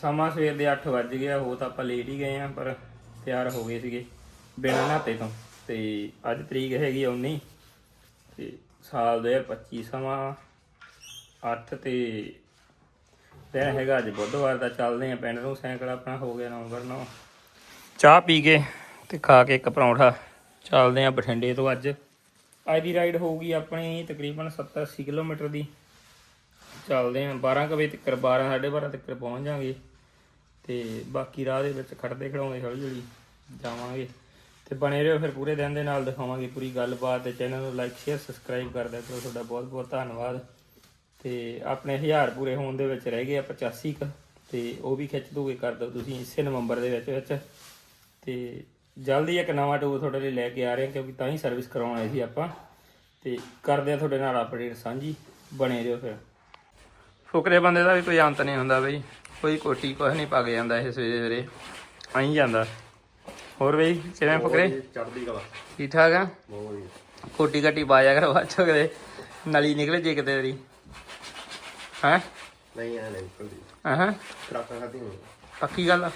ਸਮਾਂ ਸਵੇਰ ਦੇ 8 ਵੱਜ ਗਿਆ ਹੋ ਤਾਂ ਆਪਾਂ ਲੇਟ ਹੀ ਗਏ ਆ, ਪਰ ਤਿਆਰ ਹੋ ਗਏ ਸੀਗੇ ਬਿਨਾਂ ਨਹਾਤੇ ਤੋਂ। ਤੇ ਅੱਜ ਤਰੀਕ ਹੈਗੀ ਆ 19 ਤੇ ਸਾਲ 2025 ਸਮਾਂ 8 ਤੇ ਦਿਨ ਹੈਗਾ ਅੱਜ ਬੁੱਧਵਾਰ ਦਾ, ਚੱਲਦੇ ਆ ਪਿੰਡ ਨੂੰ, ਸਾਈਕਲ ਆਪਣਾ ਹੋ ਗਿਆ ਨੰਬਰ 9 ਚਾਹ ਪੀ ਕੇ ਤੇ ਖਾ ਕੇ ਇੱਕ ਪਰੌਂਠਾ, ਚੱਲਦੇ ਆ ਬਠਿੰਡੇ ਤੋਂ ਅੱਜ। ਅੱਜ ਦੀ ਰਾਈਡ ਹੋਊਗੀ ਆਪਣੀ ਤਕਰੀਬਨ 70 80 ਕਿਲੋਮੀਟਰ ਦੀ। ਚੱਲਦੇ ਆ। 12 ਕੁ ਵਜੇ ਤੱਕ 12 12:30 ਤੱਕ ਪਹੁੰਚ ਜਾਾਂਗੇ। ਤੇ ਬਾਕੀ ਰਾਹ ਦੇ ਵਿੱਚ ਖੜਦੇ ਖੜਾਉਂਦੇ ਹੌਲੀ ਹੌਲੀ ਜਾਵਾਂਗੇ। ਤੇ ਬਣੇ ਰਹੋ ਫਿਰ ਪੂਰੇ ਦਿਨ ਦੇ ਨਾਲ ਦਿਖਾਵਾਂਗੇ ਪੂਰੀ ਗੱਲਬਾਤ ਤੇ ਚੈਨਲ ਨੂੰ ਲਾਈਕ ਸ਼ੇਅਰ ਸਬਸਕ੍ਰਾਈਬ ਕਰ ਦਿਆ ਕਰੋ। ਤੁਹਾਡਾ ਬਹੁਤ ਬਹੁਤ ਧੰਨਵਾਦ। ਤੇ ਆਪਣੇ 1000 ਪੂਰੇ ਹੋਣ ਦੇ ਵਿੱਚ ਰਹਿ ਗਏ ਆ 85 ਕ। ਤੇ ਉਹ ਵੀ ਖਿੱਚ ਦੋਗੇ ਕਰ ਦਿਓ ਤੁਸੀਂ ਇਸੇ ਨਵੰਬਰ ਦੇ ਵਿੱਚ ਵਿੱਚ। ਤੇ ਜਲਦੀ ਇੱਕ ਨਵਾਂ ਟੂਰ ਤੁਹਾਡੇ ਲਈ ਲੈ ਕੇ ਆ ਰਹੇ ਹਾਂ ਕਿਉਂਕਿ ਤਾਂ ਹੀ ਸਰਵਿਸ ਕਰਾਉਣ ਆਏ ਸੀ ਆਪਾਂ। ਤੇ ਕਰਦੇ ਆ ਤੁਹਾਡੇ ਨਾਲ ਅਪਡੇਟ ਸਾਂਝੀ। ਬਣੇ ਰਹੋ ਫਿਰ। ਫੁਕਰੇ ਬੰਦੇ ਦਾ ਵੀ ਕੋਈ ਅੰਤ ਨਹੀਂ ਹੁੰਦਾ ਬਈ। ਕੋਈ ਕੋਟੀ ਕੁਛ ਨਹੀਂ ਪਾ ਕੇ ਜਾਂਦਾ ਇਹ ਸਵੇਰੇ ਸਵੇਰੇ। ਆਈ ਜਾਂਦਾ। ਹੋਰ ਬਈ ਕਿਵੇਂ ਫੁਕਰੇ? ਚੜਦੀ ਕਲਾ। ਠੀਕ ਠਾਕ ਆ? ਕੋਟੀ ਕਾਟੀ ਪਾਇਆ ਕਰ ਬਾਅਦ ਚੋਂ ਕਦੇ ਨਲੀ ਨਿਕਲੇ ਜੇ ਕਿਤੇ ਤੇਰੀ। ਹੈ? ਨਹੀਂ ਆ ਨਹੀਂ ਹਾਂ? ਟਰਾਕਾਂ ਖਾਦੀ ਨਹੀਂ। ਪੱਕੀ ਗੱਲ ਆ?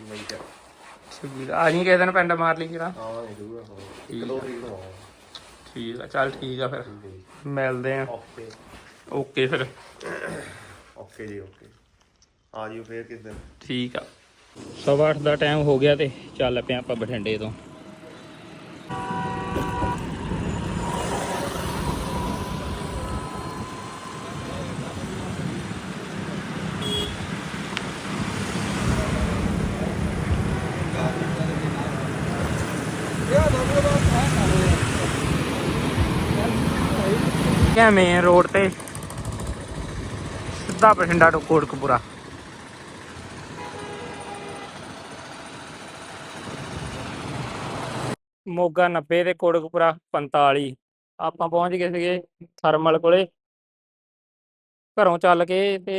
ਨਹੀਂ ਚਾ ਠੀਕ ਆ। ਜੀ ਕਿਸੇ ਦਿਨ ਪਿੰਡ ਮਾਰ ਲਈ ਕਿਰਾ ਆਵਾਂਗੇ ਦੂਗਾ ਇੱਕ ਦੋ ਤਰੀਕ ਨੂੰ ਠੀਕ ਆ ਚੱਲ ਠੀਕ ਆ ਫਿਰ। ਹੈ ਮਿਲਦੇ ਆ। ਓਕੇ। ਓਕੇ ਫਿਰ। ਓਕੇ ਜੀ ਓਕੇ। ਆ ਜਿਓ ਫੇਰ ਕਿਸ ਦਿਨ ਠੀਕ ਆ। ਸਵਾ ਅੱਠ ਦਾ ਟਾਈਮ ਹੋ ਗਿਆ ਤੇ ਚੱਲ ਪਿਆ ਆਪਾਂ ਬਠਿੰਡੇ ਤੋਂ। ਕਿਆ ਮੇਨ ਰੋਡ ਤੇ? ਸਿੱਧਾ ਬਠਿੰਡਾ ਤੋਂ ਕੋਟਕਪੂਰਾ। ਮੋਗਾ 90 ਤੇ ਕੋਟਕਪੂਰਾ 45 ਆਪਾਂ ਪਹੁੰਚ ਗਏ ਸੀਗੇ ਥਰਮਲ ਕੋਲੇ। ਘਰੋਂ ਚੱਲ ਕੇ ਤੇ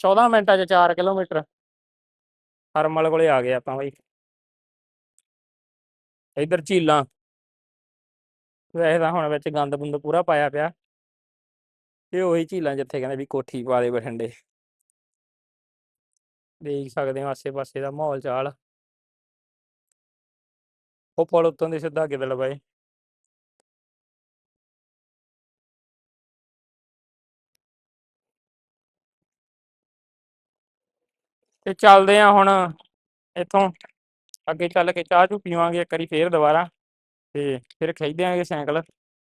14 ਮਿੰਟਾਂ 'ਚ 4 ਕਿਲੋਮੀਟਰ ਥਰਮਲ ਕੋਲੇ ਆ ਗਏ ਆਪਾਂ ਬਈ। ਇਧਰ ਝੀਲਾਂ। ਵੈਸੇ ਤਾਂ ਹੁਣ ਵਿੱਚ ਗੰਦ ਬੁੰਦ ਪੂਰਾ ਪਾਇਆ ਪਿਆ। ਇਹ ਉਹੀ ਝੀਲਾਂ ਜਿੱਥੇ ਕਹਿੰਦੇ ਵੀ ਕੋਠੀ ਪਾ ਦੇ ਬਠਿੰਡੇ। ਦੇਖ ਸਕਦੇ ਹੋ ਆਸੇ-ਪਾਸੇ ਦਾ ਮਾਹੌਲ ਚਾਲ। ਉਹ ਪੁਲ ਉੱਤੋਂ ਦੀ ਸਿੱਧਾ ਅੱਗੇ ਵੱਲ ਪਏ। ਤੇ ਚੱਲਦੇ ਆ ਹੁਣ ਇੱਥੋਂ, ਅੱਗੇ ਚੱਲ ਕੇ ਚਾਹ ਚੂ ਪੀਵਾਂਗੇ ਇੱਕ ਵਾਰੀ ਫੇਰ ਦੁਬਾਰਾ। ਤੇ ਫਿਰ ਖਿੱਚਦੇ ਸਾਈਕਲ।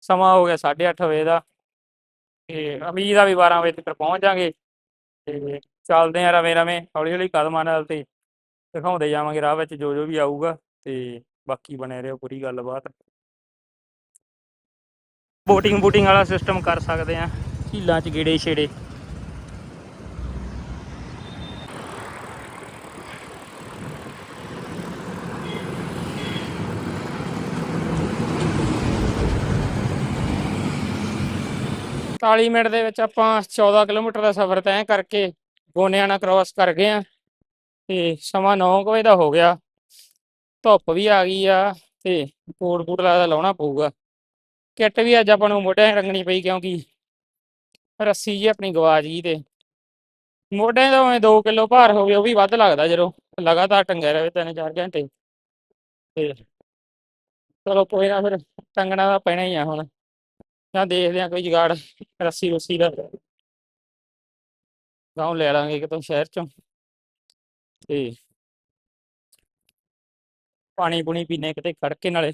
ਸਮਾਂ ਹੋ ਗਿਆ 8:30 ਵਜੇ ਦਾ। ਤੇ ਉਮੀਦ ਆ ਵੀ 12 ਵਜੇ ਤੱਕ ਪਹੁੰਚ ਜਾਾਂਗੇ ਤੇ ਚੱਲਦੇ ਆ ਰਵੇਂ ਰਵੇਂ, ਹੌਲੀ ਹੌਲੀ ਕਦਮਾਂ ਨਾਲ ਤੇ ਦਿਖਾਉਂਦੇ ਜਾਵਾਂਗੇ, ਰਾਹ ਵਿੱਚ ਜੋ ਜੋ ਵੀ ਆਊਗਾ ਤੇ ਬਾਕੀ ਬਣੇ ਰਹੋ ਪੂਰੀ ਗੱਲਬਾਤ। ਬੋਟਿੰਗ ਬੂਟਿੰਗ ਵਾਲਾ ਸਿਸਟਮ ਕਰ ਸਕਦੇ ਆ ਝੀਲਾਂ 'ਚ ਗੇੜੇ ਛੇੜੇ ਚਾਲੀ ਮਿੰਟ ਦੇ ਵਿੱਚ ਆਪਾਂ 14 ਕਿਲੋਮੀਟਰ ਦਾ ਸਫ਼ਰ ਤੈਅ ਕਰਕੇ ਗੋਨਿਆਣਾ ਕ੍ਰਾਸ ਕਰ ਗਏ ਆ ਤੇ ਸਮਾਂ 9 ਵਜੇ ਦਾ ਹੋ ਗਿਆ। ਧੁੱਪ ਵੀ ਆ ਗਈ ਆ ਤੇ ਕੋਟ ਕੋਟ ਲੱਗਦਾ ਲਾਉਣਾ ਪਊਗਾ। ਕਿੱਟ ਵੀ ਅੱਜ ਆਪਾਂ ਨੂੰ ਮੋਢਿਆਂ 'ਤੇ ਰੰਗਣੀ ਪਈ ਕਿਉਂਕਿ ਰੱਸੀ ਜੀ ਆਪਣੀ ਗਵਾਚ ਗਈ ਤੇ ਮੋਢਿਆਂ ਦਾ ਉਵੇਂ 2 ਕਿਲੋ ਭਾਰ ਹੋ ਗਿਆ, ਉਹ ਵੀ ਵੱਧ ਲੱਗਦਾ ਜਦੋਂ ਲਗਾਤਾਰ ਟੰਗਿਆ ਰਹੇ ਤਿੰਨ ਚਾਰ ਘੰਟੇ। ਤੇ ਚਲੋ ਕੋਈ ਨਾ ਫਿਰ ਟੰਗਣਾ ਤਾਂ ਪੈਣਾ ਹੀ ਆ ਹੁਣ। ਜਾਂ ਦੇਖਦੇ ਆ ਕੋਈ ਜੁਗਾੜ ਰੱਸੀ ਰੁੱਸੀ ਦਾ। ਗਾਉਂ ਲੈ ਲਾਂਗੇ ਕਿਤੋਂ ਸ਼ਹਿਰ ਚੋਂ। ਤੇ ਪਾਣੀ ਪੁਣੀ ਪੀਨੇ ਕਿਤੇ ਖੜ ਕੇ ਨਾਲੇ।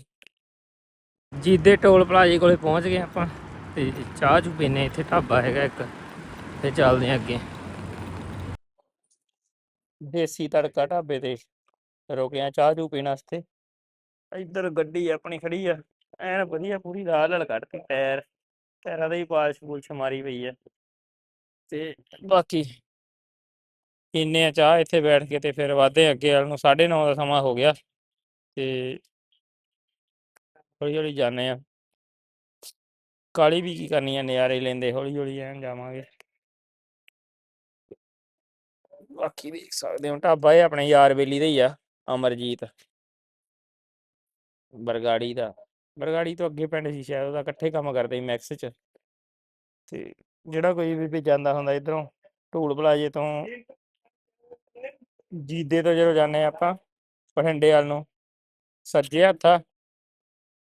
ਜੀਦੇ ਟੋਲ ਪਲਾਜ਼ੇ ਕੋਲੇ ਪਹੁੰਚ ਗਏ ਆਪਾਂ ਤੇ ਚਾਹ ਚੂ ਪੀਨੇ ਇੱਥੇ ਢਾਬਾ ਹੈਗਾ ਇੱਕ ਤੇ ਚੱਲਦੇ ਆ ਅੱਗੇ। ਦੇਸੀ ਤੜਕਾ ਢਾਬੇ ਤੇ ਰੁਕੇ ਆ ਚਾਹ ਚੂ ਪੀਣ ਵਾਸਤੇ। ਇੱਧਰ ਗੱਡੀ ਆਪਣੀ ਖੜੀ ਆ। ਐਨ ਵਧੀਆ ਪੂਰੀ ਲਾਲ ਲਾਲ ਕੱਢਤੀ ਟਾਇਰ ਟਾਇਰਾਂ ਦਾ ਹੀ ਪਾਲਿਸ਼ ਪੂਲਿਸ਼ ਮਾਰੀ ਪਈ ਆ। ਤੇ ਬਾਕੀ ਇੰਨੇ ਆ ਚਾਹ, ਇੱਥੇ ਬੈਠ ਕੇ ਤੇ ਫਿਰ ਵਾਧੇ ਅੱਗੇ ਵੱਲ ਨੂੰ 9:30 ਦਾ ਸਮਾਂ ਹੋ ਗਿਆ ਤੇ ਹੌਲੀ ਹੌਲੀ ਜਾਂਦੇ ਆ। ਕਾਲੀ ਵੀ ਕੀ ਕਰਨੀ ਆ, ਨਜ਼ਾਰੇ ਲੈਂਦੇ ਹੌਲੀ ਹੌਲੀ ਐਨ ਜਾਵਾਂਗੇ। ਬਾਕੀ ਦੇਖ ਸਕਦੇ ਹੋ, ਢਾਬਾ ਇਹ ਆਪਣੇ ਯਾਰ ਬੇਲੀ ਦਾ ਹੀ ਆ, ਅਮਰਜੀਤ। ਬਰਗਾੜੀ ਦਾ। ਬਰਗਾੜੀ ਤੋਂ ਅੱਗੇ ਪਿੰਡ ਸੀ ਸ਼ਾਇਦ, ਉਹਦਾ ਇਕੱਠੇ ਕੰਮ ਕਰਦੇ ਸੀ ਮੈਕਸ 'ਚ। ਤੇ ਜਿਹੜਾ ਕੋਈ ਵੀ ਵੀ ਜਾਂਦਾ ਹੁੰਦਾ ਇਧਰੋਂ, ਢੂਲ ਪਲਾਜੇ ਤੋਂ ਜੀਦੇ ਤੋਂ ਜਦੋਂ ਜਾਂਦੇ ਹਾਂ ਆਪਾਂ ਬਠਿੰਡੇ ਵਾਲ ਨੂੰ, ਸੱਜੇ ਹੱਥ ਆ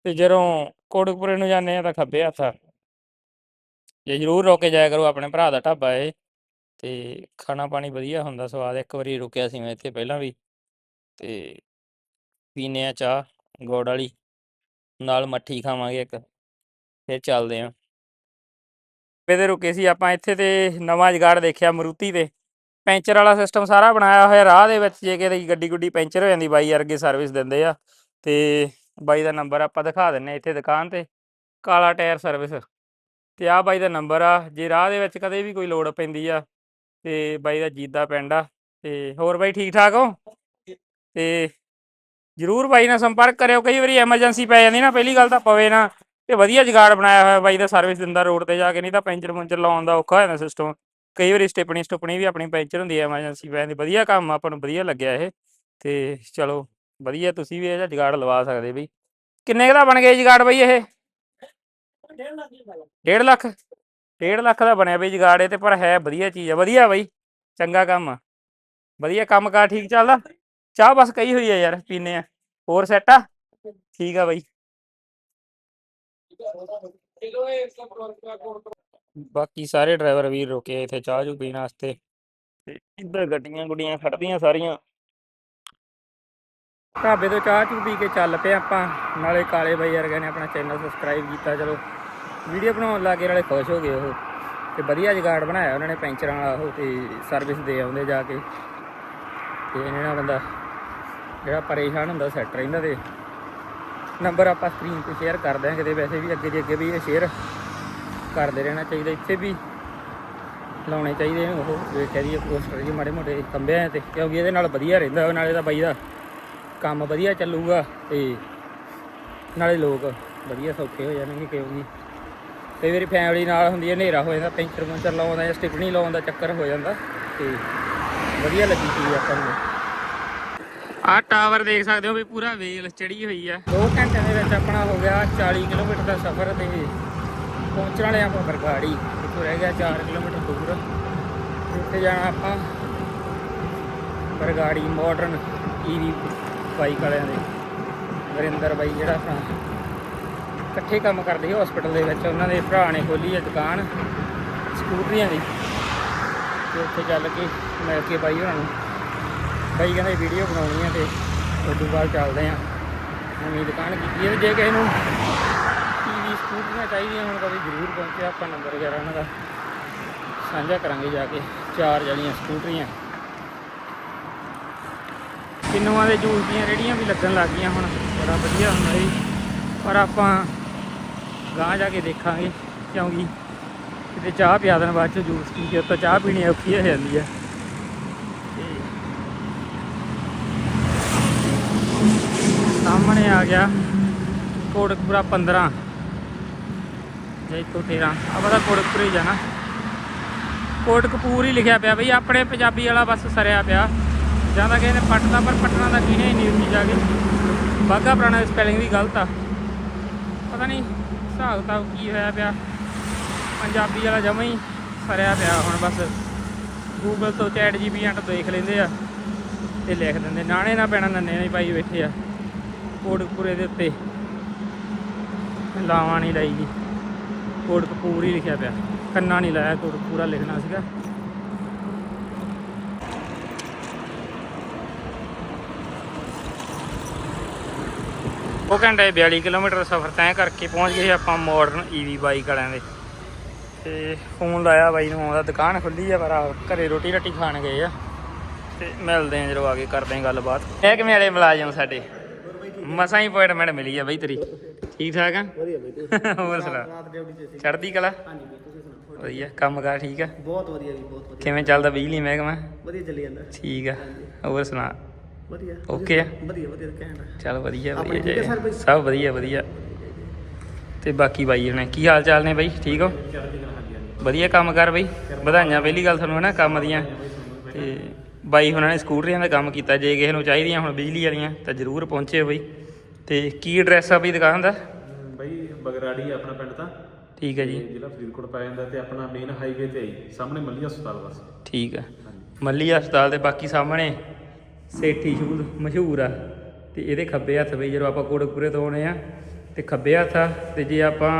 ਤੇ ਜਦੋਂ ਕੋਟਕਪੁਰੇ ਨੂੰ ਜਾਂਦੇ ਆ ਤਾਂ ਖੱਬੇ ਹੱਥ। ਆ ਜੇ ਜ਼ਰੂਰ ਰੋਕ ਕੇ ਜਾਇਆ ਕਰੋ ਆਪਣੇ ਭਰਾ ਦਾ ਢਾਬਾ ਇਹ, ਤੇ ਖਾਣਾ ਪਾਣੀ ਵਧੀਆ ਹੁੰਦਾ ਸਵਾਦ, ਇੱਕ ਵਾਰੀ ਰੁਕਿਆ ਸੀ ਮੈਂ ਇੱਥੇ ਪਹਿਲਾਂ ਵੀ, ਤੇ ਪੀਨੇ ਆ ਚਾਹ, ਗੁੜ ਵਾਲੀ। ਨਾਲ ਮੱਠੀ ਖਾਵਾਂਗੇ ਇੱਕ, ਫਿਰ ਚੱਲਦੇ ਆਂ ਇਹਦੇ ਰੁਕੇ ਸੀ ਆਪਾਂ ਇੱਥੇ ਤੇ ਨਵਾਂ ਜੁਗਾੜ ਦੇਖਿਆ ਮਰੂਤੀ ਤੇ। ਪੈਂਚਰ ਵਾਲਾ ਸਿਸਟਮ ਸਾਰਾ ਬਣਾਇਆ ਹੋਇਆ ਰਾਹ ਦੇ ਵਿੱਚ, ਜੇ ਕਿਤੇ ਗੱਡੀ ਗੁੱਡੀ ਪੈਂਚਰ ਹੋ ਜਾਂਦੀ ਬਾਈ ਅਰਗੇ ਸਰਵਿਸ ਦਿੰਦੇ ਆ। ਤੇ ਬਾਈ ਦਾ ਨੰਬਰ ਆਪਾਂ ਦਿਖਾ ਦਿੰਨੇ ਇੱਥੇ ਦੁਕਾਨ ਤੇ, ਕਾਲਾ ਟਾਇਰ ਸਰਵਿਸ ਤੇ ਆ ਬਾਈ ਦਾ ਨੰਬਰ ਆ, ਜੇ ਰਾਹ ਦੇ ਵਿੱਚ ਕਦੇ ਵੀ ਕੋਈ ਲੋੜ ਪੈਂਦੀ ਆ, ਤੇ ਬਾਈ ਦਾ ਜੀਦਾ ਪਿੰਡ ਆ। ਤੇ ਹੋਰ ਬਾਈ ਠੀਕ ਠਾਕ ਹੋ? ਤੇ ਜਰੂਰ ਬਾਈ ਨਾਲ ਸੰਪਰਕ ਕਰਿਓ, ਕਈ ਵਾਰੀ ਐਮਰਜੈਂਸੀ ਪੈ ਜਾਂਦੀ ਨਾ, ਪਹਿਲੀ ਗੱਲ ਤਾਂ ਪਵੇ ਨਾ, ਤੇ ਵਧੀਆ ਜੁਗਾੜ ਬਣਾਇਆ ਹੋਇਆ ਬਾਈ ਦਾ ਸਰਵਿਸ ਦਿੰਦਾ ਰੋਡ ਤੇ ਜਾ ਕੇ, ਨਹੀਂ ਤਾਂ ਪੈਂਚਰ ਪੁੰਚਰ ਲਾਉਣ ਦਾ ਔਖਾ ਹੋ ਜਾਂਦਾ ਸਿਸਟਮ ਕਈ ਵਾਰੀ ਸਟੇਪਣੀ ਸਟੁਪਣੀ ਵੀ ਆਪਣੀ ਪੈਂਚਰ ਹੁੰਦੀ ਹੈ ਐਮਰਜੈਂਸੀ ਪੈ ਜਾਂਦੀ, ਵਧੀਆ ਕੰਮ ਆਪਾਂ ਨੂੰ ਵਧੀਆ ਲੱਗਿਆ ਇਹ। ਤੇ ਚਲੋ, ਵਧੀਆ ਤੁਸੀਂ ਵੀ ਇਹਦਾ ਜੁਗਾੜ ਲਵਾ ਸਕਦੇ ਬਈ। ਕਿੰਨੇ ਕੁ ਦਾ ਬਣ ਗਿਆ ਜੀ ਜੁਗਾੜ ਬਈ ਇਹ? 1.5 ਲੱਖ। 1.5 ਲੱਖ ਦਾ ਬਣਿਆ ਬਈ ਜੁਗਾੜ ਇਹ ਤੇ, ਪਰ ਹੈ ਵਧੀਆ ਚੀਜ਼ ਆ, ਵਧੀਆ ਬਈ, ਚੰਗਾ ਕੰਮ ਆ। ਵਧੀਆ ਕੰਮ ਕਾਰ ਠੀਕ ਚੱਲਦਾ? ਚਾਹ ਬਸ ਕਹੀ ਹੋਈ ਆ ਯਾਰ ਪੀਨੇ ਆ। ਹੋਰ ਸੈੱਟ ਆ? ਠੀਕ ਆ ਬਈ। ਬਾਕੀ ਸਾਰੇ ਡਰਾਈਵਰ ਵੀਰ ਰੁਕੇ ਇੱਥੇ ਚਾਹ ਚੂ ਪੀਣ ਵਾਸਤੇ। ਤੇ ਇੱਧਰ ਗੱਡੀਆਂ ਗੁੱਡੀਆਂ ਖੜਦੀਆਂ ਸਾਰੀਆਂ। ਢਾਬੇ ਤੋਂ ਚਾਹ ਚੂ ਪੀ ਕੇ ਚੱਲ ਪਏ ਆਪਾਂ। ਨਾਲੇ ਕਾਲੇ ਬਾਈ ਵਰਗੇ ਨੇ ਆਪਣਾ ਚੈਨਲ ਸਬਸਕ੍ਰਾਈਬ ਕੀਤਾ ਚਲੋ। ਵੀਡੀਓ ਬਣਾਉਣ ਲੱਗੇ ਨਾਲੇ ਖੁਸ਼ ਹੋ ਗਏ ਉਹ। ਤੇ ਵਧੀਆ ਜੁਗਾੜ ਬਣਾਇਆ ਉਹਨਾਂ ਨੇ ਪੈਂਚਰਾਂ ਵਾਲਾ ਉਹ ਤੇ ਸਰਵਿਸ ਦੇ ਆਉਂਦੇ ਜਾ ਕੇ। ਤੇ ਇਹਨਾਂ ਨਾਲ ਬੰਦਾ ਜਿਹੜਾ ਪਰੇਸ਼ਾਨ ਹੁੰਦਾ ਸੈੱਟ ਰਹਿੰਦਾ ਤੇ। ਨੰਬਰ ਆਪਾਂ ਸਕਰੀਨ ਤੇ ਸ਼ੇਅਰ ਕਰ ਦਿਆਂਗੇ ਤੇ ਵੈਸੇ ਵੀ ਅੱਗੇ ਦੀ ਅੱਗੇ ਵੀ ਇਹ ਸ਼ੇਅਰ ਕਰਦੇ ਰਹਿਣਾ ਚਾਹੀਦਾ, ਇੱਥੇ ਵੀ ਲਾਉਣੇ ਚਾਹੀਦੇ ਨੇ ਉਹ, ਵੇਖਿਆ ਦੀ ਪੋਸਟਰ ਜੀ ਮਾੜੇ ਮੋਟੇ ਕੰਬਿਆਂ ਤੇ, ਕਿਉਂਕਿ ਇਹਦੇ ਨਾਲ ਵਧੀਆ ਰਹਿੰਦਾ ਨਾਲੇ ਤਾਂ ਬਾਈ ਦਾ ਕੰਮ ਵਧੀਆ ਚੱਲੂਗਾ ਤੇ ਨਾਲੇ ਲੋਕ ਵਧੀਆ ਸੌਖੇ ਹੋ ਜਾਣਗੇ ਕਿਉਂਕਿ ਕਈ ਵਾਰੀ ਫੈਮਿਲੀ ਨਾਲ ਹੁੰਦੀ ਹੈ, ਹਨੇਰਾ ਹੋ ਜਾਂਦਾ, ਪੈਂਚਰ ਪੁੰਚਰ ਲਾਉਂਦਾ ਜਾਂ ਸਟਿਪਣੀ ਲਾਉਣ ਦਾ ਚੱਕਰ ਹੋ ਜਾਂਦਾ ਤੇ ਵਧੀਆ ਲੱਗੀ ਚੀਜ਼ ਆਪਾਂ ਨੂੰ। ਆਹ ਟਾਵਰ ਦੇਖ ਸਕਦੇ ਹੋ ਵੀ ਪੂਰਾ ਵੇਲ ਚੜੀ ਹੋਈ ਆ। 2 ਘੰਟਿਆਂ ਦੇ ਵਿੱਚ ਆਪਣਾ ਹੋ ਗਿਆ 40 ਕਿਲੋਮੀਟਰ ਦਾ ਸਫ਼ਰ ਤੇ ਪਹੁੰਚਣ ਵਾਲੇ ਆਪਾਂ ਬਰਗਾੜੀ, ਇੱਥੋਂ ਰਹਿ ਗਿਆ 4 ਕਿਲੋਮੀਟਰ ਦੂਰ। ਉੱਥੇ ਜਾਣਾ ਆਪਾਂ ਬਰਗਾੜੀ ਮਾਡਰਨ ਈਵੀ ਬਾਈਕ ਵਾਲਿਆਂ ਦੇ, ਵਰਿੰਦਰ ਬਾਈ ਜਿਹੜਾ ਆਪਣਾ ਇਕੱਠੇ ਕੰਮ ਕਰਦੇ ਸੀ ਹਸਪੀਟਲ ਦੇ ਵਿੱਚ, ਉਹਨਾਂ ਦੇ ਭਰਾ ਨੇ ਖੋਲੀ ਹੈ ਦੁਕਾਨ, ਸਕੂਟਰੀਆਂ ਦੀ। ਤੇ ਉੱਥੇ ਚੱਲ ਕੇ ਮਿਲ ਕੇ ਬਾਈ ਉਹਨਾਂ ਨੂੰ ਬਾਈ ਕਹਿੰਦੇ ਵੀਡੀਓ ਬਣਾਉਣੀ ਆ ਤੇ ਉਸ ਤੋਂ ਬਾਅਦ ਚੱਲਦੇ ਆ। ਨਵੀਂ ਦੁਕਾਨ ਕੀਤੀ ਹੈ ਜੇ ਕਿਸੇ ਨੂੰ ਟੀਵੀ ਸਕੂਟਰੀਆਂ ਚਾਹੀਦੀਆਂ ਹੁਣ ਕਦੇ ਜ਼ਰੂਰ ਪਹੁੰਚਿਆ ਆਪਾਂ ਨੰਬਰ ਵਗੈਰਾ ਉਹਨਾਂ ਦਾ ਸਾਂਝਾ ਕਰਾਂਗੇ ਜਾ ਕੇ ਚਾਰ ਜਣੀਆਂ ਸਕੂਟਰੀਆਂ। ਕਿੰਨੂਆਂ ਦੇ ਜੂਸ ਦੀਆਂ ਰੇੜੀਆਂ ਵੀ ਲੱਗਣ ਲੱਗ ਗਈਆਂ ਹੁਣ, ਬੜਾ ਵਧੀਆ ਹੁੰਦਾ ਜੀ ਪਰ ਆਪਾਂ ਗਾਂ ਜਾ ਕੇ ਦੇਖਾਂਗੇ, ਕਿਉਂਕਿ ਕਿਤੇ ਚਾਹ ਪਿਆ ਦੇਣ ਬਾਅਦ ਚ ਜੂਸ ਪੀ ਕੇ ਉੱਤੋਂ ਚਾਹ ਪੀਣੀ ਔਖੀ ਹੋ ਜਾਂਦੀ ਹੈ ਸਾਹਮਣੇ ਆ ਗਿਆ ਕੋਟਕਪੂਰਾ 15 ਜੈਤੋ 13 ਆਪਾਂ ਤਾਂ ਕੋਟਕਪੁਰ ਹੀ ਜਾਣਾ ਕੋਟਕਪੂਰ ਹੀ ਲਿਖਿਆ ਪਿਆ ਬਈ, ਆਪਣੇ ਪੰਜਾਬੀ ਵਾਲਾ ਬਸ ਸਰਿਆ ਪਿਆ। ਜਾਂ ਤਾਂ ਕਹਿੰਦੇ ਨੇ ਪਟਨਾ ਪਰ ਪਟਨਾ ਦਾ ਕਿਹਨੇ ਹੀ ਨਹੀਂ ਉੱਥੇ ਜਾ ਕੇ। ਬਾਗਾ ਪੁਰਾਣਾ ਸਪੈਲਿੰਗ ਵੀ ਗਲਤ ਆ। ਪਤਾ ਨਹੀਂ, ਹਿਸਾਬ ਕਿਤਾਬ ਕੀ ਹੋਇਆ ਪਿਆ। ਪੰਜਾਬੀ ਵਾਲਾ ਜਮਾ ਹੀ ਸਰਿਆ ਪਿਆ ਹੁਣ ਬਸ। ਗੂਗਲ ਤੋਂ ਚੈਟ ਜੀਪੀਟੀ ਤੋਂ ਦੇਖ ਲੈਂਦੇ ਆ ਤੇ ਲਿਖ ਦਿੰਦੇ। ਨਾਣੇ ਨਾ ਪੈਣਾ, ਨੰਨੇ ਨਹੀਂ ਪਾਈ ਬੈਠੇ ਆ। ਕੋਟਕਪੂਰੇ ਦੇ ਉੱਤੇ। ਲਾਵਾਂ ਨਹੀਂ ਲਾਈ ਜੀ। ਕੋਟਕਪੂਰ ਹੀ ਲਿਖਿਆ ਪਿਆ। ਕੰਨਾ ਨਹੀਂ ਲਾਇਆ, ਕੋਟਕਪੂਰਾ ਲਿਖਣਾ ਸੀਗਾ। ਉਹ ਘੰਟੇ 42 ਕਿਲੋਮੀਟਰ ਸਫ਼ਰ ਤੈਅ ਕਰਕੇ ਪਹੁੰਚ ਗਏ ਆਪਾਂ ਮਾਡਰਨ ਈਵੀ ਬਾਈਕ ਵਾਲਿਆਂ ਦੇ। ਤੇ ਫੋਨ ਲਾਇਆ ਬਾਈ ਨੂੰ ਆਉਂਦਾ ਦੁਕਾਨ ਖੁੱਲੀ ਆ, ਪਰ ਆ ਘਰੇ ਰੋਟੀ ਰੱਟੀ ਖਾਣ ਗਏ ਆ। ਤੇ ਮਿਲਦੇ ਆ ਜਦੋਂ ਆ ਕੇ, ਕਰਦੇ ਆ ਗੱਲਬਾਤ। ਇਹ ਕਿਵੇਂ ਵਾਲੇ ਮੁਲਾਜ਼ਮ ਸਾਡੇ? ਮਸਾਂ ਹੀ ਅਪਾਇੰਟਮੈਂਟ ਮਿਲੀ ਆ ਬਾਈ ਤੇਰੀ। ਠੀਕ ਠਾਕ ਆ? ਵਧੀਆ ਬਈ ਤੁਸੀਂ ਹੋਰ ਸੁਣਾ। ਰਾਤ ਡਿਊਟੀ ਤੇ ਸੀ। ਚੜ੍ਹਦੀ ਕਲਾ? ਹਾਂਜੀ ਬਈ ਤੁਸੀਂ ਸੁਣਾਓ? ਵਧੀਆ ਕੰਮ ਕਾਰ ਠੀਕ ਆ? ਬਹੁਤ ਵਧੀਆ ਜੀ ਬਹੁਤ ਵਧੀਆ। ਕਿਵੇਂ ਚੱਲਦਾ ਬਿਜਲੀ ਮਹਿਕਮਾ? ਵਧੀਆ ਚੱਲੀ ਜਾਂਦਾ। ਠੀਕ ਆ। ਹੋਰ ਸੁਣਾ? ਵਧੀਆ। ਓਕੇ ਆ? ਵਧੀਆ ਵਧੀਆ ਕਹਿਣਾ ਚੱਲ ਵਧੀਆ ਵਧੀਆ ਸਭ ਵਧੀਆ ਵਧੀਆ। ਤੇ ਬਾਕੀ ਬਾਈ ਨੇ ਕੀ ਹਾਲ ਚਾਲ ਨੇ ਬਾਈ? ਠੀਕ ਹੋ? ਵਧੀਆ ਕੰਮ ਕਰ ਬਾਈ? ਵਧਾਈਆਂ ਪਹਿਲੀ ਗੱਲ ਤੁਹਾਨੂੰ ਹੈ ਨਾ ਕੰਮ ਦੀਆਂ। ਤੇ ਬਾਈ ਹੁਣਾਂ ਨੇ ਸਕੂਟਰੀਆਂ ਦਾ ਕੰਮ ਕੀਤਾ ਜੇ ਕਿਸੇ ਨੂੰ ਚਾਹੀਦੀਆਂ ਹੁਣ ਬਿਜਲੀ ਵਾਲੀਆਂ ਤਾਂ ਜ਼ਰੂਰ ਪਹੁੰਚਿਓ ਬਾਈ। ਤੇ ਕੀ ਐਡਰੈਸ ਆ ਬਈ ਦੁਕਾਨ ਦਾ? ਬਈ ਬਗਰਾੜੀ ਆ ਆਪਣਾ ਪਿੰਡ ਤਾਂ। ਠੀਕ ਹੈ ਜੀ। ਜ਼ਿਲ੍ਹਾ ਫਰੀਦਕੋਟ ਪੈ ਜਾਂਦਾ ਤੇ ਆਪਣਾ ਮੇਨ ਹਾਈਵੇ ਤੇ ਆਈ ਸਾਹਮਣੇ ਮੱਲੀ ਹਸਪਤਾਲ ਬਸ। ਠੀਕ ਆ। ਮੱਲੀ ਹਸਪਤਾਲ ਦੇ ਬਾਕੀ ਸਾਹਮਣੇ ਸੇਠੀ ਸ਼ੂਜ਼ ਮਸ਼ਹੂਰ ਆ। ਤੇ ਇਹਦੇ ਖੱਬੇ ਹੱਥ ਬਈ ਜਦੋਂ ਆਪਾਂ ਕੋੜਕਪੁਰੇ ਤੋਂ ਆਉਣੇ ਆ ਤੇ ਖੱਬੇ ਹੱਥ ਆ ਤੇ ਜੇ ਆਪਾਂ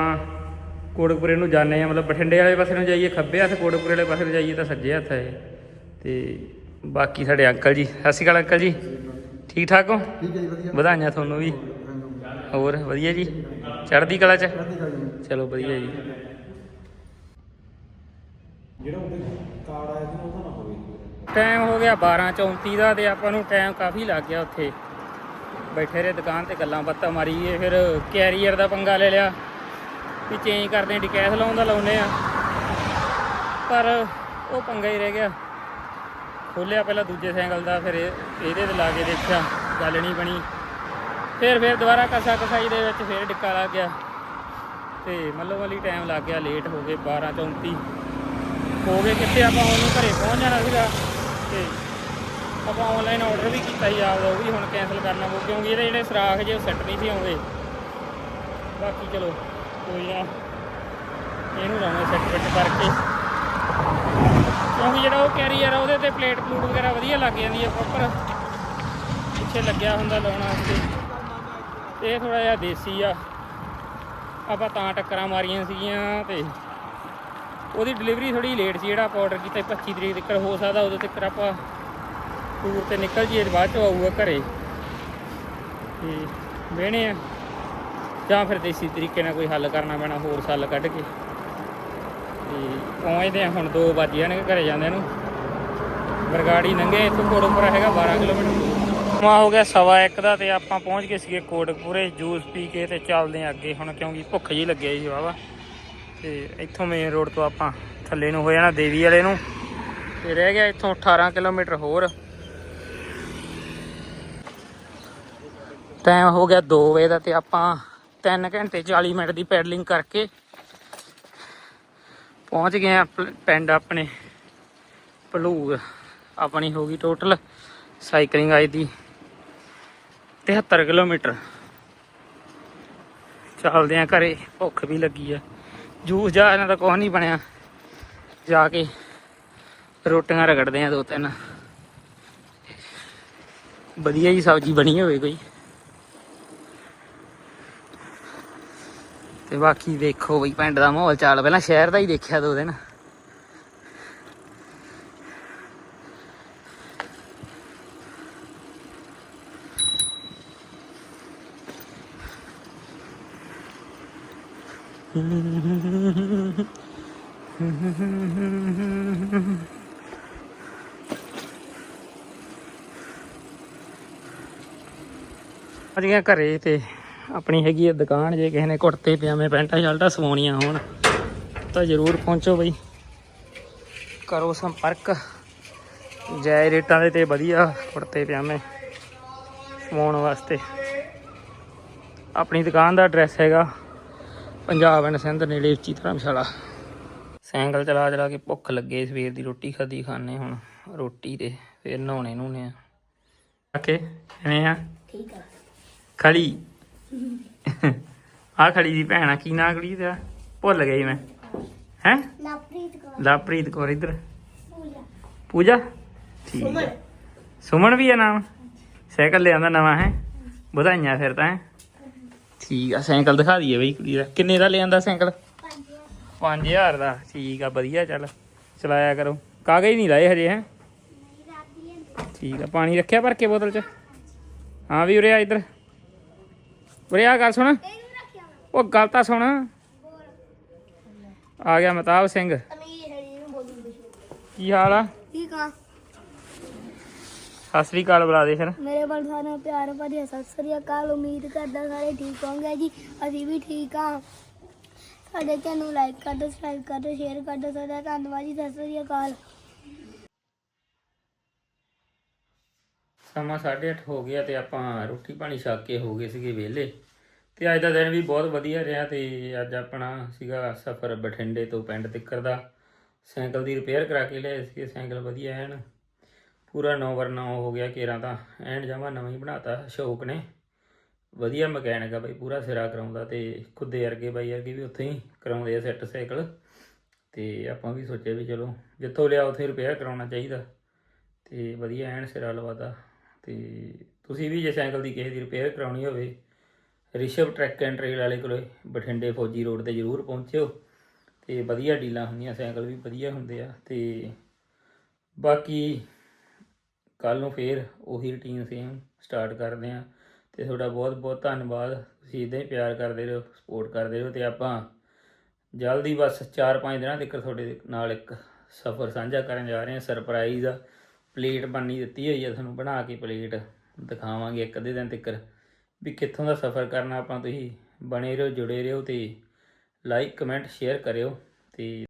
ਕੋੜਕਪੁਰੇ ਨੂੰ ਜਾਂਦੇ ਆ ਮਤਲਬ ਬਠਿੰਡੇ ਵਾਲੇ ਪਾਸੇ ਨੂੰ ਜਾਈਏ ਖੱਬੇ ਹੱਥ ਕੋੜਕਪੁਰੇ ਵਾਲੇ ਪਾਸੇ ਨੂੰ ਜਾਈਏ ਤਾਂ ਸੱਜੇ ਹੱਥ ਹੈ ਤੇ ਬਾਕੀ ਸਾਡੇ ਅੰਕਲ ਜੀ ਸਤਿ ਸ਼੍ਰੀ ਅਕਾਲ ਅੰਕਲ ਜੀ। ਠੀਕ ਠਾਕ ਹੋ? ਠੀਕ ਹੈ ਜੀ ਵਧੀਆ। ਵਧਾਈਆਂ ਤੁਹਾਨੂੰ ਵੀ। ਹੋਰ ਵਧੀਆ ਜੀ? ਚੜ੍ਹਦੀ ਕਲਾ ਚ? ਚਲੋ ਵਧੀਆ ਜੀ। ਜਿਹੜਾ ਉਹਦੇ ਕਾਰਡ ਆਇਆ ਸੀ ਉਹਦਾ ਨਾ ਹੋਵੇ ਟਾਈਮ ਹੋ ਗਿਆ 12:34 ਦਾ ਤੇ ਆਪਾਂ ਨੂੰ ਟਾਈਮ ਕਾਫੀ ਲੱਗ ਗਿਆ ਉੱਥੇ। ਬੈਠੇ ਰਹੇ ਦੁਕਾਨ ਤੇ ਗੱਲਾਂ ਬਾਤਾਂ ਮਾਰੀਏ ਫਿਰ ਕੈਰੀਅਰ ਦਾ ਪੰਗਾ ਲੈ ਲਿਆ। ਵੀ ਚੇਂਜ ਕਰਦੇ ਲਾਉਣ ਦਾ ਲਾਉਨੇ ਆ ਪਰ ਉਹ ਪੰਗਾ ਹੀ ਰਹਿ ਗਿਆ। ਖੋਲਿਆ ਪਹਿਲਾਂ ਦੂਜੇ ਸਾਈਕਲ ਦਾ, ਫਿਰ ਇਹ- ਇਹਦੇ ਤੇ ਲਾ ਕੇ ਦੇਖਿਆ, ਗੱਲ ਨਹੀਂ ਬਣੀ। ਫਿਰ ਫਿਰ ਦੁਬਾਰਾ ਕਸਾ ਕਸਾਈ ਦੇ ਵਿੱਚ ਫਿਰ ਡਿੱਕਾ ਲੱਗ ਗਿਆ। ਤੇ ਮੱਲੋ ਮੱਲੀ ਟਾਈਮ ਲੱਗ ਗਿਆ ਲੇਟ ਹੋ ਗਏ 12:34 ਹੋ ਗਏ ਕਿੱਥੇ? ਆਪਾਂ ਉਹਨੂੰ ਘਰੇ ਪਹੁੰਚ ਜਾਣਾ ਸੀਗਾ। ਤੇ ਆਪਾਂ ਆਨਲਾਈਨ ਆਰਡਰ ਵੀ ਕੀਤਾ ਸੀ ਆਪਦਾ ਉਹ ਵੀ ਹੁਣ ਕੈਨਸਲ ਕਰਨਾ ਪਊ, ਕਿਉਂਕਿ ਇਹਦੇ ਜਿਹੜੇ ਸਰਾਖ ਜੇ ਉਹ ਸੈੱਟ ਨਹੀਂ ਸੀ ਆਉਂਦੇ। ਬਾਕੀ ਚਲੋ, ਕੋਈ ਨਾ। ਇਹਨੂੰ ਲਾਉਣਾ ਸੈੱਟ ਫਿੱਟ ਕਰਕੇ। ਕਿਉਂਕਿ ਜਿਹੜਾ ਉਹ ਕੈਰੀਅਰ ਆ ਉਹਦੇ ਤੇ ਪਲੇਟ ਪਲੂਟ ਵਗੈਰਾ ਵਧੀਆ ਲੱਗ ਜਾਂਦੀ ਹੈ ਪ੍ਰੋਪਰ ਪਿੱਛੇ ਲੱਗਿਆ ਹੁੰਦਾ ਲਾਉਣਾ ਤੇ ਇਹ ਥੋੜਾ ਜਿਹਾ ਦੇਸੀ ਆ। ਆਪਾਂ ਤਾਂ ਟੱਕਰਾਂ ਮਾਰੀਆਂ ਸੀਗੀਆਂ ਤੇ ਉਹਦੀ ਡਿਲੀਵਰੀ ਥੋੜੀ ਲੇਟ ਸੀ, ਜਿਹੜਾ ਆਪਾਂ ਆਰਡਰ ਕੀਤਾ ਸੀ 25 ਤਰੀਕ ਤੱਕ ਹੋ ਸਕਦਾ, ਉਦੋਂ ਤੱਕ ਆਪਾਂ ਟੂਰ ਤੇ ਨਿਕਲ ਜੀਏ ਬਾਅਦ ਚ ਆਊਗਾ ਘਰੇ। ਤੇ ਵੇਣੇ ਆ। ਜਾਂ ਫਿਰ ਦੇਸੀ ਤਰੀਕੇ ਨਾਲ ਕੋਈ ਹੱਲ ਕਰਨਾ ਪੈਣਾ, ਹੋਰ ਸੱਲ ਕੱਢ ਕੇ। ਪਹੁੰਚਦੇ ਆ ਹੁਣ 2 ਵੱਜ ਜਾਣਗੇ ਘਰੇ ਜਾਂਦੇ ਨੂੰ। ਬਰਗਾੜੀ ਲੰਘੇ, ਇੱਥੋਂ ਕੋਟਕਪੁਰਾ ਹੈਗਾ 12 ਕਿਲੋਮੀਟਰ। ਮਾ ਹੋ ਗਿਆ ਸਵਾ ਇੱਕ ਦਾ ਤੇ ਆਪਾਂ ਪਹੁੰਚ ਗਏ ਸੀਗੇ ਕੋਟਕਪੁਰੇ, ਜੂਸ ਪੀ ਕੇ ਤੇ ਚੱਲਦੇ ਆ ਅੱਗੇ ਹੁਣ ਕਿਉਂਕਿ ਭੁੱਖ ਜੀ ਲੱਗਿਆ ਜੀ ਵਾਵਾ ਤੇ ਇੱਥੋਂ ਮੇਨ ਰੋਡ ਤੋਂ ਆਪਾਂ ਥੱਲੇ ਨੂੰ ਹੋ ਜਾਣਾ ਦੇਵੀ ਵਾਲੇ ਨੂੰ। ਤੇ ਰਹਿ ਗਿਆ ਇੱਥੋਂ 18 ਕਿਲੋਮੀਟਰ ਹੋਰ। ਟਾਈਮ ਹੋ ਗਿਆ 2 ਵਜੇ ਦਾ ਤੇ ਆਪਾਂ 3 ਘੰਟੇ 40 ਮਿੰਟ ਦੀ ਪੈਡਲਿੰਗ ਕਰਕੇ ਪਹੁੰਚ ਗਏ ਆ ਪਿੰਡ ਆਪਣੇ। ਭਲੂਰ ਆਪਣੀ ਹੋ ਗਈ ਟੋਟਲ ਸਾਈਕਲਿੰਗ ਆਈ ਦੀ 73 ਕਿਲੋਮੀਟਰ। ਚੱਲਦੇ ਆ ਘਰੇ, ਭੁੱਖ ਵੀ ਲੱਗੀ ਆ। ਜੂਸ ਜਾ ਇਹਨਾਂ ਦਾ ਕੁਛ ਨਹੀਂ ਬਣਿਆ। ਜਾ ਕੇ ਰੋਟੀਆਂ ਰਗੜਦੇ ਆ ਦੋ ਤਿੰਨ। ਵਧੀਆ ਜੀ ਸਬਜ਼ੀ ਬਣੀ ਹੋਵੇ ਕੋਈ। ਤੇ ਬਾਕੀ ਦੇਖੋ ਬਈ ਪਿੰਡ ਦਾ ਮਾਹੌਲ ਚਾਲ। ਪਹਿਲਾਂ ਸ਼ਹਿਰ ਦਾ ਹੀ ਦੇਖਿਆ ਦੋ ਦਿਨ। ਅੱਜ ਗਿਆ ਘਰੇ ਤੇ। ਆਪਣੀ ਹੈਗੀ ਆ ਦੁਕਾਨ ਜੇ ਕਿਸੇ ਨੇ ਕੁੜਤੇ ਪਜਾਮੇ ਪੈਂਟਾਂ ਸ਼ਰਟਾਂ ਸਵਾਉਣੀਆਂ ਹੋਣ ਤਾਂ ਜ਼ਰੂਰ ਪਹੁੰਚੋ ਬਈ। ਕਰੋ ਸੰਪਰਕ। ਜੈ ਰੇਟਾਂ ਦੇ ਤੇ ਵਧੀਆ ਕੁੜਤੇ ਪਜਾਮੇ ਸਵਾਉਣ ਵਾਸਤੇ। ਆਪਣੀ ਦੁਕਾਨ ਦਾ ਐਡਰੈਸ ਹੈਗਾ ਪੰਜਾਬ ਐਂਡ ਸਿੰਧ ਨੇੜੇ ਉੱਚੀ ਧਰਮਸ਼ਾਲਾ। ਸਾਈਕਲ ਚਲਾ ਚਲਾ ਕੇ ਭੁੱਖ ਲੱਗੇ ਸਵੇਰ ਦੀ ਰੋਟੀ ਖਾਦੀ ਖਾਣੇ ਹੁਣ ਰੋਟੀ ਤੇ ਫਿਰ ਨਹਾਉਣੇ ਨੂਣੇ ਆ। ਓਕੇ ਕਿਵੇਂ ਆ? ਠੀਕ ਆ। ਖੜੀ। ਆ ਖੜੀ ਦੀ ਭੈਣ ਆ ਕੀ ਨਾਂ ਕੁੜੀ ਦਾ ਭੁੱਲ ਗਈ ਮੈਂ। ਹੈ? ਲਵਪ੍ਰੀਤ ਕੌਰ। ਲਵਪ੍ਰੀਤ ਕੌਰ ਇੱਧਰ। ਪੂਜਾ। ਪੂਜਾ? ਠੀਕ ਹੈ ਸੁਮਨ। ਵੀ ਆ ਨਾਮ ਸਾਈਕਲ ਲਿਆਂਦਾ ਨਵਾਂ ਹੈ? ਵਧਾਈਆਂ ਫਿਰ ਤਾਂ ਹੈਂ। ਠੀਕ ਆ ਸਾਈਕਲ ਦਿਖਾ ਦਈਏ ਬਈ ਕੁੜੀ ਦਾ। ਕਿੰਨੇ ਦਾ ਲਿਆਂਦਾ ਸਾਈਕਲ? 5000 ਦਾ। ਠੀਕ ਆ ਵਧੀਆ ਚੱਲ। ਚਲਾਇਆ ਕਰੋ। ਕਾਗਜ਼ ਨਹੀਂ ਲਾਏ ਹਜੇ ਹੈ? ਠੀਕ ਆ ਪਾਣੀ ਰੱਖਿਆ ਭਰ ਕੇ ਬੋਤਲ ਚ? ਹਾਂ ਵੀ ਉਰੇ ਆ ਇੱਧਰ। ਉਰੇ ਆ ਗੱਲ ਸੁਣ। ਉਹ ਗੱਲ ਤਾਂ ਸੁਣ। ਆ ਗਿਆ ਮਤਾਬ ਸਿੰਘ। ਕੀ ਹਾਲ ਆ? ਠੀਕ ਆ। ਸਤਿ ਸ੍ਰੀ ਅਕਾਲ ਬੁਲਾ ਦੇ ਫਿਰ। ਮੇਰੇ ਵੱਲ ਸਾਰਿਆਂ ਨੂੰ ਪਿਆਰ ਭਰੀ ਸਤਿ ਸ੍ਰੀ ਅਕਾਲ। ਉਮੀਦ ਕਰਦਾ ਸਾਰੇ ਠੀਕ ਹੋਣਗੇ ਜੀ। ਅਸੀਂ ਵੀ ਠੀਕ ਆ। ਸਾਡੇ ਚੈਨਲ ਨੂੰ ਲਾਈਕ ਕਰ ਦਿਓ ਸਬਸਕ੍ਰਾਈਬ ਕਰ ਦਿਓ ਸ਼ੇਅਰ ਕਰ ਦਿਓ। ਤੁਹਾਡਾ ਧੰਨਵਾਦ ਜੀ ਸਤਿ ਸ੍ਰੀ ਅਕਾਲ। ਸਮਾਂ 8:30 ਹੋ ਗਿਆ ਤੇ ਆਪਾਂ ਰੋਟੀ ਪਾਣੀ ਛਕ ਕੇ ਹੋ ਗਏ ਸੀਗੇ ਵਿਹਲੇ। ਤੇ ਅੱਜ ਦਾ ਦਿਨ ਵੀ ਬਹੁਤ ਵਧੀਆ ਰਿਹਾ ਤੇ ਅੱਜ ਆਪਣਾ ਸੀਗਾ ਸਫ਼ਰ ਬਠਿੰਡੇ ਤੋਂ ਪਿੰਡ ਤੱਕ ਦਾ। ਸਾਈਕਲ ਦੀ ਰਿਪੇਅਰ ਕਰਾ ਕੇ ਲਿਆਏ ਸੀਗੇ, ਸਾਈਕਲ ਵਧੀਆ ਐਨ। ਪੂਰਾ 9 ਵਰ 9 ਹੋ ਗਿਆ ਕੇਰਾਂ ਤਾਂ। ਐਨ ਜਮਾ ਨਵਾਂ ਹੀ ਬਣਾਤਾ, ਅਸ਼ੋਕ ਨੇ। ਵਧੀਆ ਮਕੈਨਿਕ ਆ ਬਈ, ਪੂਰਾ ਸਿਰਾ ਕਰਾਉਂਦਾ ਤੇ ਖੁੱਦੇ ਵਰਗੇ ਬਾਈ ਵਰਗੇ ਵੀ ਉੱਥੇ ਹੀ ਕਰਾਉਂਦੇ ਆ ਸੈੱਟ ਸਾਈਕਲ। ਤੇ ਆਪਾਂ ਵੀ ਸੋਚਿਆ ਵੀ ਚਲੋ, ਜਿੱਥੋਂ ਲਿਆ ਉੱਥੇ ਰਿਪੇਅਰ ਕਰਾਉਣਾ ਚਾਹੀਦਾ। ਤੇ ਵਧੀਆ ਐਨ ਸਿਰਾ ਲਵਾਦਾ ਤੇ ਤੁਸੀਂ ਵੀ ਜੇ ਸਾਈਕਲ ਦੀ ਕਿਸੇ ਦੀ ਰਿਪੇਅਰ ਕਰਾਉਣੀ ਹੋਵੇ, ਰਿਸ਼ਵ ਟਰੈਕ ਐਂਡ ਟ੍ਰੇਲ ਵਾਲੇ ਕੋਲੇ ਬਠਿੰਡੇ ਫੌਜੀ ਰੋਡ ਤੇ ਜ਼ਰੂਰ ਪਹੁੰਚਿਓ। ਤੇ ਵਧੀਆ ਡੀਲਾਂ ਹੁੰਦੀਆਂ, ਸਾਈਕਲ ਵੀ ਵਧੀਆ ਹੁੰਦੇ ਆ। ਤੇ ਬਾਕੀ ਕੱਲ ਨੂੰ ਫੇਰ ਉਹੀ ਰੁਟੀਨ ਸੇਮ ਸਟਾਰਟ ਕਰਦੇ ਆ। ਤੇ ਤੁਹਾਡਾ ਬਹੁਤ ਬਹੁਤ ਧੰਨਵਾਦ। ਤੁਸੀਂ ਇਦਾਂ ਹੀ ਪਿਆਰ ਕਰਦੇ ਰਹੋ ਸਪੋਰਟ ਕਰਦੇ ਰਹੋ ਤੇ ਆਪਾਂ ਜਲਦੀ ਬਸ 4-5 ਦਿਨਾਂ ਤੱਕ ਤੁਹਾਡੇ ਨਾਲ ਇੱਕ ਸਫ਼ਰ ਸਾਂਝਾ ਕਰਨ ਜਾ ਰਹੇ ਹਾਂ। ਸਰਪ੍ਰਾਈਜ਼ ਆ। ਪਲੇਟ ਬਣਨੀ ਦਿੱਤੀ ਹੋਈ ਆ, ਤੁਹਾਨੂੰ ਬਣਾ ਕੇ ਪਲੇਟ ਦਿਖਾਵਾਂਗੇ ਇੱਕ ਅੱਧੇ ਦਿਨ ਤੱਕ। ਵੀ ਕਿੱਥੋਂ ਦਾ ਸਫ਼ਰ ਕਰਨਾ ਆਪਾਂ ਤੁਸੀਂ ਬਣੇ ਰਹੋ, ਜੁੜੇ ਰਹੋ ਤੇ ਲਾਈਕ ਕਮੈਂਟ ਸ਼ੇਅਰ ਕਰਿਓ ਤੇ